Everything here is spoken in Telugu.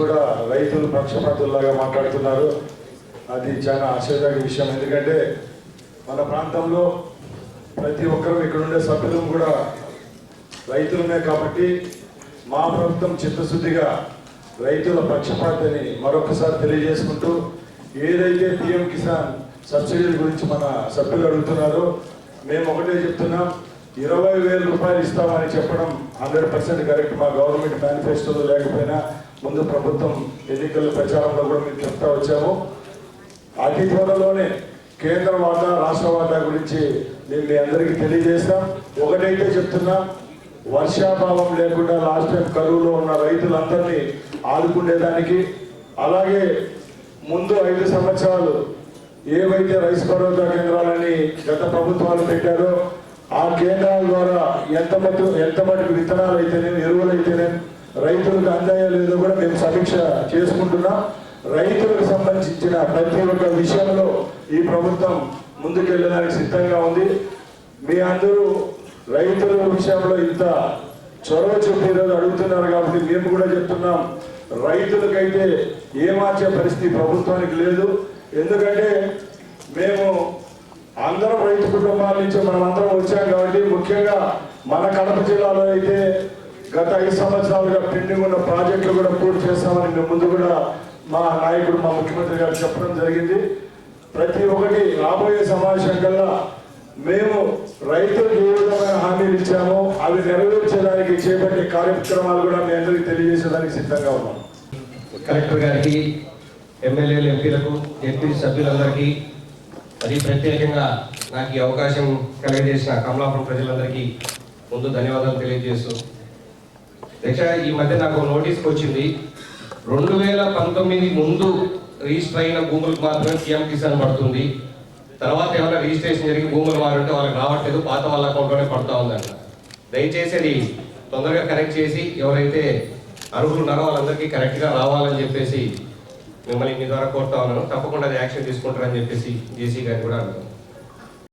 కూడా రైతులు పక్షపాతుల్లాగా మాట్లాడుతున్నారు. అది చాలా ఆశ్చర్యకర విషయం. ఎందుకంటే మన ప్రాంతంలో ప్రతి ఒక్కరూ ఇక్కడ ఉండే సభ్యులు కూడా రైతులనే కాబట్టి మా ప్రభుత్వం చిత్తశుద్ధిగా రైతుల పక్షపాతని మరొకసారి తెలియజేసుకుంటూ ఏదైతే పిఎం కిసాన్ సబ్సిడీల గురించి మన సభ్యులు అడుగుతున్నారో మేము ఒకటే చెప్తున్నాం. ఇరవై వేల రూపాయలు ఇస్తామని చెప్పడం హండ్రెడ్ పర్సెంట్ కరెక్ట్ మా గవర్నమెంట్ మేనిఫెస్టోలో లేకపోయినా ముందు ప్రభుత్వం ఎన్నికల ప్రచారంలో కూడా మేము చెప్తా వచ్చాము. అతి త్వరలోనే కేంద్ర వాటా రాష్ట్ర వాటా గురించి నేను మీ అందరికీ తెలియజేస్తాం. ఒకటైతే చెప్తున్నా వర్షాభావం లేకుండా లాస్ట్ టైం కరువులో ఉన్న రైతులందరినీ ఆదుకునేదానికి అలాగే ముందు ఐదు సంవత్సరాలు ఏవైతే రైస్ భరోసా కేంద్రాలని గత ప్రభుత్వాలు పెట్టారో ఆ కేంద్రాల ద్వారా ఎంత మటు ఎంత మటుకు విత్తనాలు అయితేనే ఎరువులు అయితేనే రైతులకు అందాయో లేదో కూడా మేము సమీక్ష చేసుకుంటున్నాం. రైతులకు సంబంధించిన ప్రతి ఒక్క విషయంలో ఈ ప్రభుత్వం ముందుకెళ్ళడానికి సిద్ధంగా ఉంది. మీ అందరూ రైతుల విషయంలో ఇంత చొరవ చెప్పి ఈరోజు అడుగుతున్నారు కాబట్టి మేము కూడా చెప్తున్నాం. రైతులకైతే ఏమార్చే పరిస్థితి ప్రభుత్వానికి లేదు. ఎందుకంటే మేము అందరం రైతు కుటుంబాల నుంచి మనం అందరం వచ్చాం కాబట్టి ముఖ్యంగా మన కడప జిల్లాలో అయితే గత ఐదు సంవత్సరాలుగా పెండింగ్ ఉన్న ప్రాజెక్టులు కూడా పూర్తి చేస్తామని మేము ముందు కూడా మా నాయకుడు మా ముఖ్యమంత్రి గారు చెప్పడం జరిగింది. ప్రతి ఒక్కటి రాబోయే సమావేశం కల్లా మేము రైతులకు ఏ విధమైన హామీలు ఇచ్చామో అవి నెరవేర్చడానికి చేపట్టే కార్యక్రమాలు కూడా మీ అందరికీ తెలియజేసేదానికి సిద్ధంగా ఉన్నాం. కలెక్టర్ గారికి ఎమ్మెల్యేలు ఎంపీలకు ఎంపీ సభ్యులందరికీ అది ప్రత్యేకంగా నాకు ఈ అవకాశం కలిగజేసిన కమలాపురం ప్రజలందరికీ ముందు ధన్యవాదాలు తెలియజేస్తూ అధ్యక్ష ఈ మధ్య నాకు నోటీస్కి వచ్చింది. రెండు వేల పంతొమ్మిది ముందు రిజిస్టర్ అయిన భూములకు మాత్రమే సీఎం కిసాన్ పడుతుంది. తర్వాత ఏమైనా రిజిస్ట్రేషన్ జరిగి భూములు మారుంటే వాళ్ళకి రావట్లేదు పాత వాళ్ళ అకౌంట్లోనే పడుతూ ఉందంట. దయచేసి అది తొందరగా కరెక్ట్ చేసి ఎవరైతే అర్హులు ఉన్నారో వాళ్ళందరికీ కరెక్ట్గా రావాలని చెప్పేసి మిమ్మల్ని మీ ద్వారా కోరుతా ఉన్నాను. తప్పకుండా అది యాక్షన్ తీసుకుంటారని చెప్పేసి జేసీ గారిని కూడా అడుగుతాను